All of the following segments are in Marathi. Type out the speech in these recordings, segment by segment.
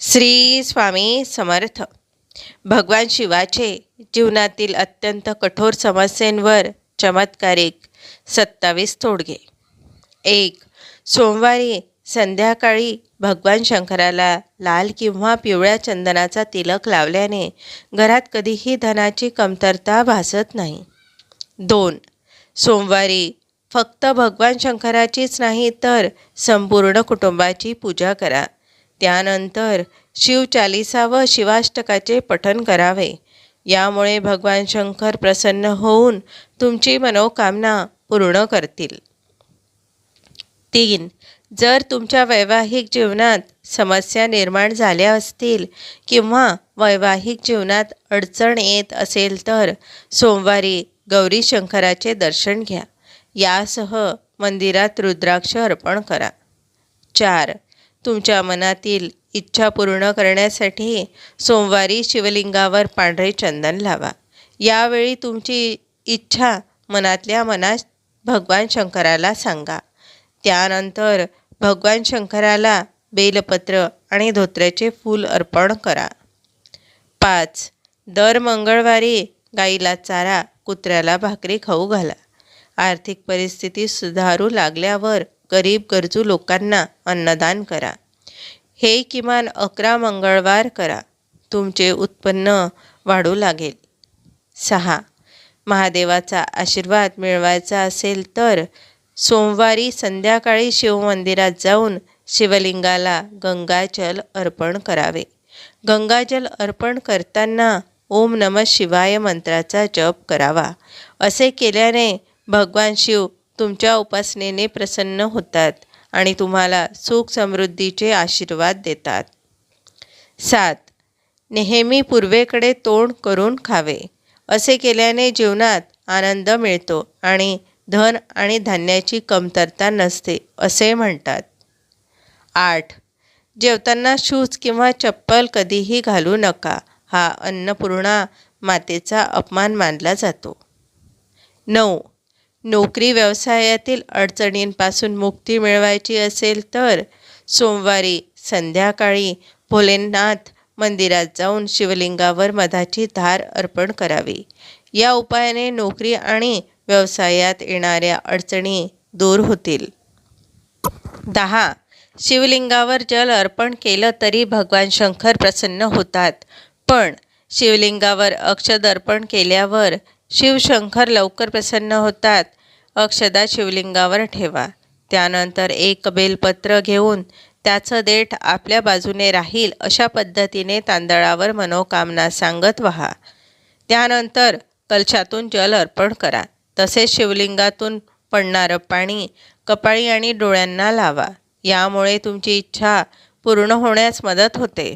श्री स्वामी समर्थ. भगवान शिवाचे जीवनातील अत्यंत कठोर समस्येंवर चमत्कारिक सत्तावीस तोडगे. एक सोमवारी संध्याकाळी भगवान शंकराला लाल किंवा पिवळ्या चंदनाचा तिलक लावल्याने घरात कधीही धनाची कमतरता भासत नाही. दोन सोमवारी फक्त भगवान शंकराचीच नाही तर संपूर्ण कुटुंबाची पूजा करा. त्यानंतर शिवचालिसा व शिवाष्टकाचे पठन करावे. यामुळे भगवान शंकर प्रसन्न होऊन तुमची मनोकामना पूर्ण करतील. तीन जर तुमच्या वैवाहिक जीवनात समस्या निर्माण झाल्या असतील किंवा वैवाहिक जीवनात अडचण येत असेल तर सोमवारी गौरी शंकराचे दर्शन घ्या. यासह मंदिरात रुद्राक्ष अर्पण करा. चार तुमच्या मनातील इच्छा पूर्ण करण्यासाठी सोमवारी शिवलिंगावर पांढरे चंदन लावा. यावेळी तुमची इच्छा मनातल्या मनात भगवान शंकराला सांगा. त्यानंतर भगवान शंकराला बेलपत्र आणि धोत्र्याचे फूल अर्पण करा. पाच. दर मंगळवारी गाईला चारा कुत्र्याला भाकरी खाऊ घाला. आर्थिक परिस्थिती सुधारू लागल्यावर गरीब गरजू लोकांना अन्नदान करा. हे किमान अकरा मंगळवार करा. तुमचे उत्पन्न वाढू लागेल. सहा. महादेवाचा आशीर्वाद मिळवायचा असेल तर सोमवारी संध्याकाळी शिवमंदिरात जाऊन शिवलिंगाला गंगाजल अर्पण करावे. गंगाजल अर्पण करताना ओम नम शिवाय मंत्राचा जप करावा. असे केल्याने भगवान शिव तुमच्या उपासनेने प्रसन्न होतात आणि तुम्हाला सुख समृद्धीचे आशीर्वाद देतात. सात नेहमी पूर्वेकडे तोंड करून खावे. असे केल्याने जीवनात आनंद मिळतो आणि धन आणि धान्याची कमतरता नसते असे म्हणतात. आठ जेवताना शूज किंवा चप्पल कधीही घालू नका. हा अन्नपूर्णा मातेचा अपमान मानला जातो. नऊ नोकरी व्यवसायातील अडचणींपासून मुक्ती मिळवायची असेल तर सोमवारी संध्याकाळी भोलेनाथ मंदिरात जाऊन शिवलिंगावर मधाची धार अर्पण करावी. या उपायाने नोकरी आणि व्यवसायात येणाऱ्या अडचणी दूर होतील. दहा. शिवलिंगावर जल अर्पण केलं तरी भगवान शंकर प्रसन्न होतात. पण शिवलिंगावर अक्षद अर्पण केल्यावर शिवशंकर लवकर प्रसन्न होतात. अक्षदा शिवलिंगावर ठेवा. त्यानंतर एक बेलपत्र घेऊन त्याचं देठ आपल्या बाजूने राहील अशा पद्धतीने तांदळावर मनोकामना सांगत व्हा. त्यानंतर कलशातून जल अर्पण करा. तसेच शिवलिंगातून पडणारं पाणी कपाळी आणि डोळ्यांना लावा. यामुळे तुमची इच्छा पूर्ण होण्यास मदत होते.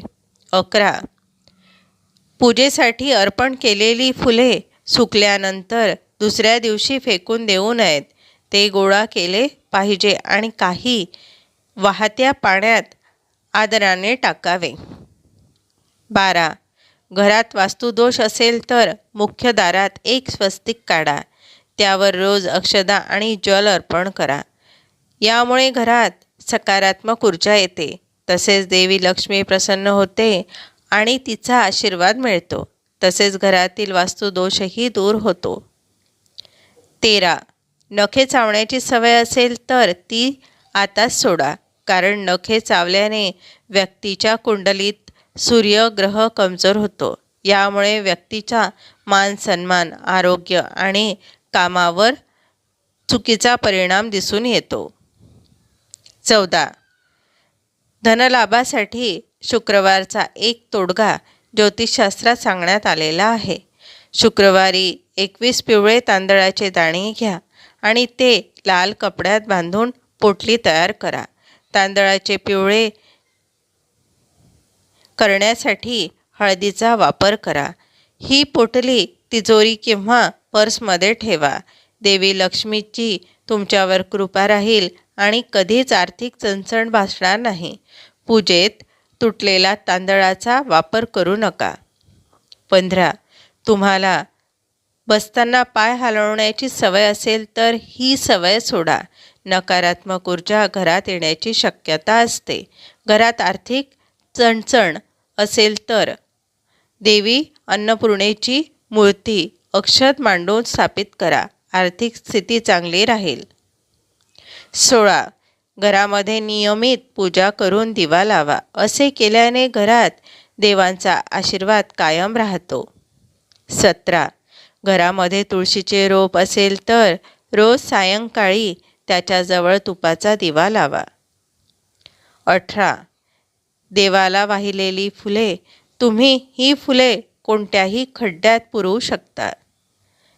अकरा. पूजेसाठी अर्पण केलेली फुले सुकल्यानंतर दुसऱ्या दिवशी फेकून देऊ नयेत. ते गोळा केले पाहिजे आणि काही वाहत्या पाण्यात आदराने टाकावे. बारा. घरात वास्तुदोष असेल तर मुख्य दारात एक स्वस्तिक काढा. त्यावर रोज अक्षदा आणि जल अर्पण करा. यामुळे घरात सकारात्मक ऊर्जा येते. तसेच देवी लक्ष्मी प्रसन्न होते आणि तिचा आशीर्वाद मिळतो. तसेच घरातील वास्तुदोषही दूर होतो. तेरा. नखे चावण्याची सवय असेल तर ती आताच सोडा. कारण नखे चावल्याने व्यक्तीच्या कुंडलीत सूर्य ग्रह कमजोर होतो. यामुळे व्यक्तीचा मान सन्मान आरोग्य आणि कामावर चुकीचा परिणाम दिसून येतो. चौदा. धनलाभासाठी शुक्रवारचा एक तोडगा ज्योतिषशास्त्रात सांगण्यात आलेला आहे. शुक्रवारी एकवीस पिवळे तांदळाचे दाणे घ्या आणि ते लाल कपड्यात बांधून पोटली तयार करा. तांदळाचे पिवळे करण्यासाठी हळदीचा वापर करा. ही पोटली तिजोरी किंवा पर्समध्ये ठेवा. देवी लक्ष्मीची तुमच्यावर कृपा राहील आणि कधीच आर्थिक चणचण भासणार नाही. पूजेत तुटलेला तांदळाचा वापर करू नका. पंधरा तुम्हाला बसताना पाय हलवण्याची सवय असेल तर ही सवय सोडा. नकारात्मक ऊर्जा घरात येण्याची शक्यता असते. घरात आर्थिक चणचण असेल तर देवी अन्नपूर्णेची मूर्ती अक्षत मांडून स्थापित करा. आर्थिक स्थिती चांगली राहील. सोळा घरामध्ये नियमित पूजा करून दिवा लावा. असे केल्याने घरात देवांचा आशीर्वाद कायम राहतो. सतरा. घरामध्ये तुळशीचे रोप असेल तर रोज सायंकाळी त्याच्याजवळ तुपाचा दिवा लावा. अठरा. देवाला वाहिलेली फुले तुम्ही ही फुले कोणत्याही खड्ड्यात पुरवू शकता.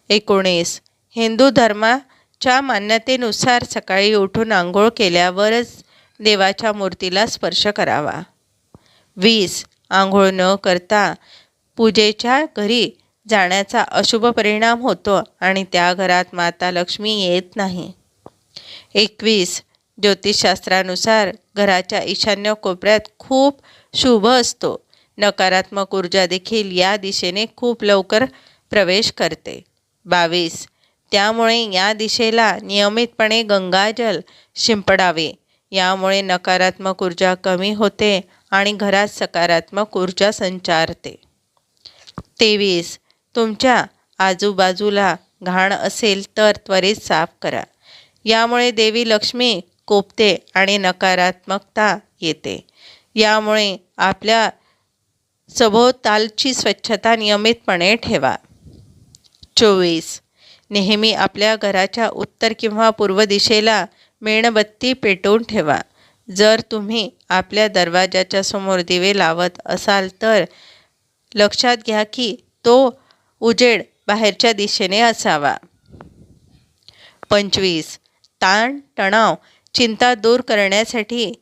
एकोणीस. हिंदू धर्मा च्या मान्यतेनुसार सकाळी उठून आंघोळ केल्यावरच देवाच्या मूर्तीला स्पर्श करावा. वीस आंघोळ न करता पूजेच्या घरी जाण्याचा अशुभ परिणाम होतो आणि त्या घरात माता लक्ष्मी येत नाही. एकवीस ज्योतिषशास्त्रानुसार घराच्या ईशान्य कोपऱ्यात खूप शुभ असतो. नकारात्मक ऊर्जा देखील या दिशेने खूप लवकर प्रवेश करते. बावीस त्यामुळे या दिशेला नियमितपणे गंगाजल शिंपडावे. यामुळे नकारात्मक ऊर्जा कमी होते आणि घरात सकारात्मक ऊर्जा संचारते. तेवीस. तुमच्या आजूबाजूला घाण असेल तर त्वरित साफ करा. यामुळे देवी लक्ष्मी कोपते आणि नकारात्मकता येते. यामुळे आपल्या सभोवतालची स्वच्छता नियमितपणे ठेवा. चोवीस. नेहमी आपल्या घराच्या उत्तर किंवा पूर्व दिशेला मेणबत्ती पेटवून ठेवा. जर तुम्ही आपल्या दरवाजाच्या समोर दिवे लावत असाल तर लक्षात घ्या की तो उजेड बाहेरच्या दिशेने असावा. पंचवीस. ताण तणाव चिंता दूर करण्यासाठी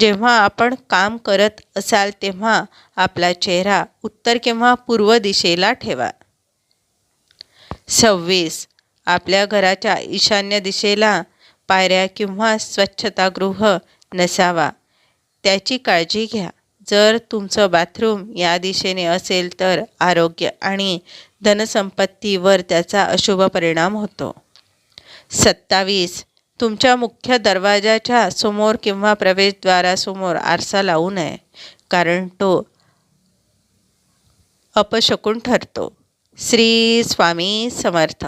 जेव्हा आपण काम करत असाल तेव्हा आपला चेहरा उत्तर किंवा पूर्व दिशेला ठेवा. सव्वीस. आपल्या घराच्या ईशान्य दिशेला पायऱ्या किंवा स्वच्छतागृह नसावा. त्याची काळजी घ्या. जर तुमचं बाथरूम या दिशेने असेल तर आरोग्य आणि धनसंपत्तीवर त्याचा अशुभ परिणाम होतो. सत्तावीस. तुमच्या मुख्य दरवाजाच्या समोर किंवा प्रवेशद्वारासमोर आरसा लावू नये कारण तो अपशकून ठरतो. श्री स्वामी समर्थ.